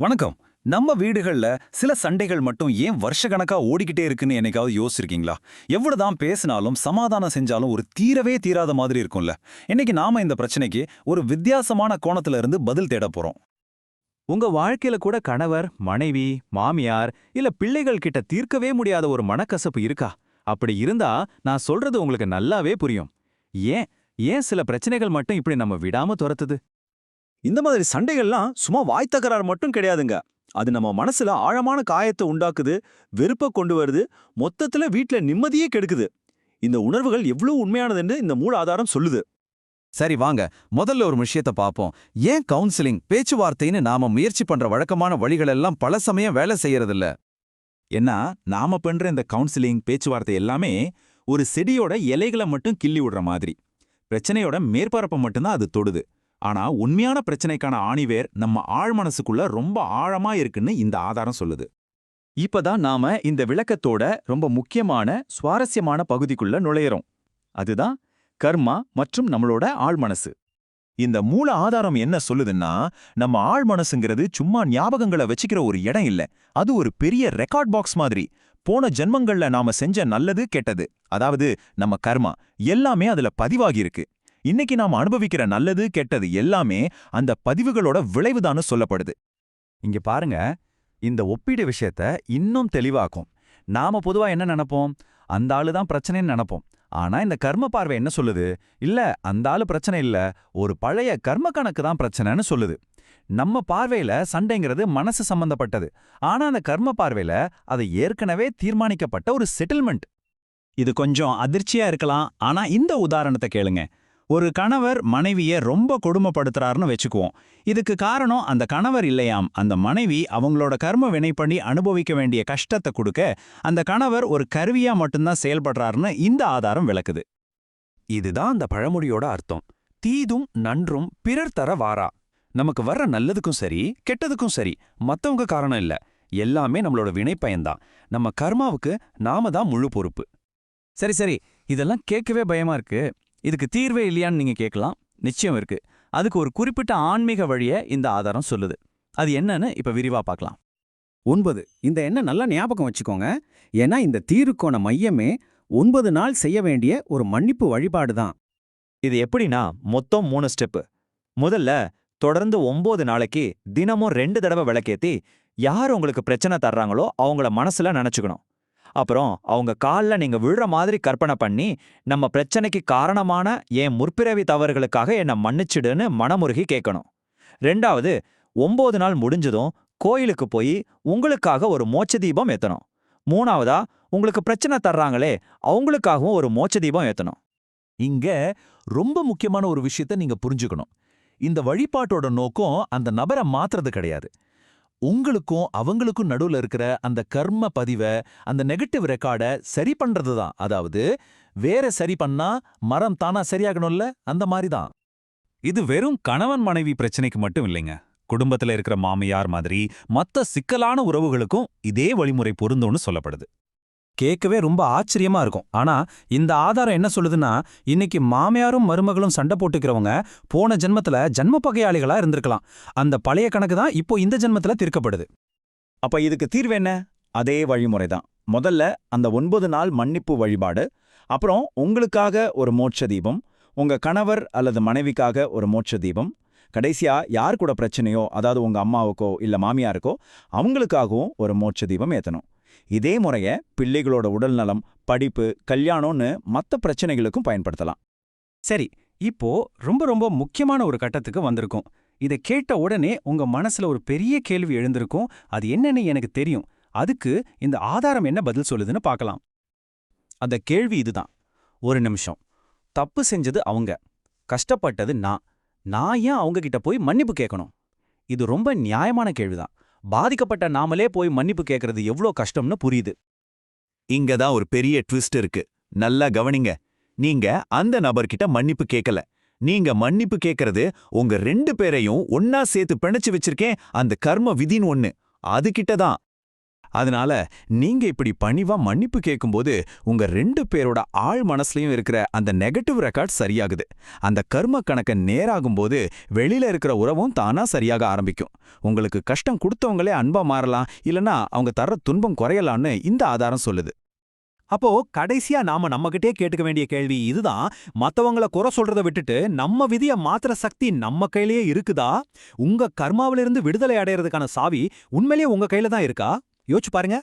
வணக்கம். நம்ம வீடுகள்ல சில சண்டைகள் மட்டும் ஏன் வருஷக்கணக்கா ஓடிக்கிட்டே இருக்குன்னு என்னைக்காவது யோசிச்சிருக்கீங்களா? எவ்வளவுதான் பேசினாலும் சமாதானம் செஞ்சாலும் ஒரு தீரவே தீராத மாதிரி இருக்கும்ல. இன்னைக்கு நாம இந்த பிரச்சனைக்கு ஒரு வித்தியாசமான கோணத்துல இருந்து பதில் தேட போறோம். உங்க வாழ்க்கையில கூட கணவர் மனைவி மாமியார் இல்ல பிள்ளைகள் கிட்ட தீர்க்கவே முடியாத ஒரு மனக்கசப்பு இருக்கா? அப்படி இருந்தா நான் சொல்றது உங்களுக்கு நல்லாவே புரியும். ஏன்? ஏன் சில பிரச்சனைகள் மட்டும் இப்படி நம்ம விடாம துரத்துது? இந்த மாதிரி சண்டைகள்லாம் சும்மா வாய் தகராறு மட்டும் கிடையாதுங்க. அது நம்ம மனசுல ஆழமான காயத்தை உண்டாக்குது வெறுப்ப கொண்டு வருது மொத்தத்துல வீட்ல நிம்மதியே கெடுக்குது. இந்த உணர்வுகள் எவ்வளவு உண்மையானதுன்னு இந்த மூல ஆதாரம் சொல்லுது. சரி வாங்க. முதல்ல ஒரு விஷயத்த பாப்போம். ஏன் கவுன்சிலிங் பேச்சுவார்த்தைன்னு நாம முயற்சி பண்ற வழக்கமான வழிகளெல்லாம் பல சமயம் வேலை செய்யறதில்ல? ஏன்னா நாம பண்ற இந்த கவுன்சிலிங் பேச்சுவார்த்தை எல்லாமே ஒரு செடியோட இலைகளை மட்டும் கிள்ளி விடுற மாதிரி. பிரச்சனையோட மேற்பரப்பை மட்டும்தான் அது தொடுது. ஆனா உண்மையான பிரச்சனைக்கான ஆணிவேர் நம்ம ஆழ் மனசுக்குள்ள ரொம்ப ஆழமா இருக்குன்னு இந்த ஆதாரம் சொல்லுது. இப்பதான் நாம இந்த விளக்கத்தோட ரொம்ப முக்கியமான சுவாரஸ்யமான பகுதிக்குள்ள நுழையறோம். அதுதான் கர்மா மற்றும் நம்மளோட ஆழ்மனசு இந்த மூல ஆதாரம் என்ன சொல்லுதுன்னா நம்ம ஆழ் மனசுங்கிறது சும்மா ஞாபகங்களை வச்சுக்கிற ஒரு இடம் இல்ல. அது ஒரு பெரிய ரெக்கார்ட் பாக்ஸ் மாதிரி. போன ஜென்மங்கள்ல நாம செஞ்ச நல்லது கெட்டது. அதாவது நம்ம கர்மா எல்லாமே அதுல பதிவாகி இருக்கு இன்னைக்கு நாம அனுபவிக்கிற நல்லது கெட்டது எல்லாமே அந்த பதிவுகளோட விளைவுதான்னு சொல்லப்படுது. இங்க பாருங்க இந்த ஒப்பீடு விஷயத்த இன்னும் தெளிவாக்கும். நாம பொதுவா என்ன நினைப்போம்? அந்த ஆளு தான் பிரச்சனைன்னு நினைப்போம். ஆனா இந்த கர்ம பார்வை என்ன சொல்லுது? இல்ல அந்த ஆளு பிரச்சனை இல்ல ஒரு பழைய கர்ம கணக்கு தான் பிரச்சனைன்னு சொல்லுது. நம்ம பார்வையில சண்டைங்கிறது மனசு சம்பந்தப்பட்டது. ஆனா அந்த கர்ம பார்வையில அது ஏற்கனவே தீர்மானிக்கப்பட்ட ஒரு செட்டில்மெண்ட் இது கொஞ்சம் அதிர்ச்சியா இருக்கலாம். ஆனா இந்த உதாரணத்தை கேளுங்க. ஒரு கணவர் மனைவிய ரொம்ப கொடுமைப்படுத்துறாருன்னு வச்சுக்குவோம். இதுக்கு காரணம் அந்த கணவர் இல்லையாம். அந்த மனைவி அவங்களோட கர்ம வினை பண்ணி அனுபவிக்க வேண்டிய கஷ்டத்தை கொடுக்க அந்த கணவர் ஒரு கருவியா மட்டும்தான் செயல்படுறாருன்னு இந்த ஆதாரம் விளக்குது. இதுதான் அந்த பழமொழியோட அர்த்தம். தீதும் நன்றும் பிறர் தர வாரா. நமக்கு வர்ற நல்லதுக்கும் சரி கெட்டதுக்கும் சரி மத்தவங்க காரணம் இல்ல. எல்லாமே நம்மளோட வினைப்பயன்தான். நம்ம கர்மாவுக்கு நாம தான் முழு பொறுப்பு. சரி சரி. இதெல்லாம் கேட்கவே பயமா இருக்கு. இதுக்கு தீர்வே இல்லையான்னு நீங்க கேட்கலாம். நிச்சயம் இருக்கு. அதுக்கு ஒரு குறிப்பிட்ட ஆன்மீக வழியை இந்த ஆதாரம் சொல்லுது. அது என்னன்னு இப்ப விரிவா பார்க்கலாம் ஒன்பது. இந்த எண்ணம் நல்லா ஞாபகம் வச்சுக்கோங்க. ஏன்னா இந்த தீருக்கோண மையமே ஒன்பது நாள் செய்ய வேண்டிய ஒரு மன்னிப்பு வழிபாடு தான். இது எப்படின்னா மொத்தம் மூணு ஸ்டெப்பு. முதல்ல தொடர்ந்து ஒன்பது நாளைக்கு தினமும் ரெண்டு தடவை விளக்கேத்தி யார் உங்களுக்கு பிரச்சனை தர்றாங்களோ அவங்கள மனசுல நினைச்சுக்கணும். அப்புறம் அவங்க கால்ல நீங்க விழுற மாதிரி கற்பனை பண்ணி நம்ம பிரச்சனைக்கு காரணமான என் முற்பிறவி தவறுகளுக்காக என்னை மன்னிச்சிடுன்னு மனமுருகி கேட்கணும். ரெண்டாவது ஒம்பது நாள் முடிஞ்சதும் கோயிலுக்கு போய் உங்களுக்காக ஒரு மோட்ச தீபம் ஏத்தணும். மூணாவதா உங்களுக்கு பிரச்சனை தர்றாங்களே அவங்களுக்காகவும் ஒரு மோட்ச தீபம் ஏத்தணும். இங்க ரொம்ப முக்கியமான ஒரு விஷயத்த நீங்க புரிஞ்சுக்கணும். இந்த வழிபாட்டோட நோக்கம் அந்த நபரை மாத்துறது கிடையாது. உங்களுக்கும் அவங்களுக்கும் நடுவுல இருக்கிற அந்த கர்ம பதிவை அந்த நெகட்டிவ் ரெக்கார்டை சரி பண்றது தான் அதாவது வேற சரி பண்ணா மரம் தானா சரியாகணும்ல? அந்த மாதிரி தான் இது வெறும் கணவன் மனைவி பிரச்சனைக்கு மட்டும் இல்லைங்க. குடும்பத்துல இருக்கிற மாமியார் மாதிரி மத்த சிக்கலான உறவுகளுக்கும் இதே வழிமுறை பொருந்தும்னு சொல்லப்படுது. கேட்கவே ரொம்ப ஆச்சரியமா இருக்கும். ஆனா இந்த ஆதாரம் என்ன சொல்லுதுன்னா இன்னைக்கு மாமியாரும் மருமகளும் சண்டை போட்டுக்கிறவங்க போன ஜென்மத்துல ஜன்ம பகையாளிகளா இருந்திருக்கலாம். அந்த பழைய கணக்கு தான் இப்போ இந்த ஜென்மத்துல தீர்க்கப்படுது. அப்ப இதுக்கு தீர்வு என்ன? அதே வழிமுறை தான். முதல்ல அந்த ஒன்பது நாள் மன்னிப்பு வழிபாடு அப்புறம் உங்களுக்காக ஒரு மோட்ச தீபம் உங்க கணவர் அல்லது மனைவிக்காக ஒரு மோட்ச தீபம் கடைசியா யார் கூட பிரச்சனையோ அதாவது உங்க அம்மாவுக்கோ இல்ல மாமியாருக்கோ அவங்களுக்காகவும் ஒரு மோட்ச தீபம் ஏத்தணும். இதே முறைய பிள்ளைகளோட உடல் நலம் படிப்பு கல்யாணம்னு மத்த பிரச்சனைகளுக்கும் பயன்படுத்தலாம். சரி இப்போ ரொம்ப ரொம்ப முக்கியமான ஒரு கட்டத்துக்கு வந்திருக்கும். இதை கேட்ட உடனே உங்க மனசுல ஒரு பெரிய கேள்வி எழுந்திருக்கும். அது என்னன்னு எனக்கு தெரியும். அதுக்கு இந்த ஆதாரம் என்ன பதில் சொல்லுதுன்னு பார்க்கலாம். அந்த கேள்வி இதுதான். ஒரு நிமிஷம். தப்பு செஞ்சது அவங்க. கஷ்டப்பட்டது நான். நான் ஏன் அவங்க கிட்ட போய் மன்னிப்பு கேட்கணும்? இது ரொம்ப நியாயமான கேள்விதான். பாதிக்கப்பட்ட நாமளே போய் மன்னிப்பு கேட்கறது எவ்வளோ கஷ்டம்னு புரியுது. இங்க தான் ஒரு பெரிய ட்விஸ்ட் இருக்கு. நல்லா கவனிங்க. நீங்க அந்த நபர்கிட்ட மன்னிப்பு கேட்கல நீங்க மன்னிப்பு கேட்கறது உங்க ரெண்டு பேரையும் ஒன்னா சேர்த்து பிணைச்சு வச்சிருக்கேன். அந்த கர்ம விதின்னு ஒண்ணு. அதுகிட்ட தான் அதனால நீங்க இப்படி பணிவா மன்னிப்பு கேட்கும்போது உங்க ரெண்டு பேரோட ஆழ் மனசுலயும் இருக்கிற அந்த நெகட்டிவ் ரெக்கார்ட் சரியாகுது. அந்த கர்ம கணக்க நேராகும்போது வெளியில இருக்கிற உறவும் தானா சரியாக ஆரம்பிக்கும். உங்களுக்கு கஷ்டம் கொடுத்தவங்களே அன்பா மாறலாம் இல்லனா அவங்க தர்ற துன்பம் குறையலாம்னு இந்த ஆதாரம் சொல்லுது. அப்போ கடைசியா நாம நம்மகிட்டே கேட்டுக்க வேண்டிய கேள்வி இதுதான். மத்தவங்கள குறை சொல்றத விட்டுட்டு நம்ம விதிய மாத்திர சக்தி நம்ம கையிலேயே இருக்குதா? உங்க கர்மாவிலிருந்து விடுதலை அடையறதுக்கான சாவி உண்மையிலேயே உங்க கையில தான் இருக்கா? யோசிச்சு பாருங்க.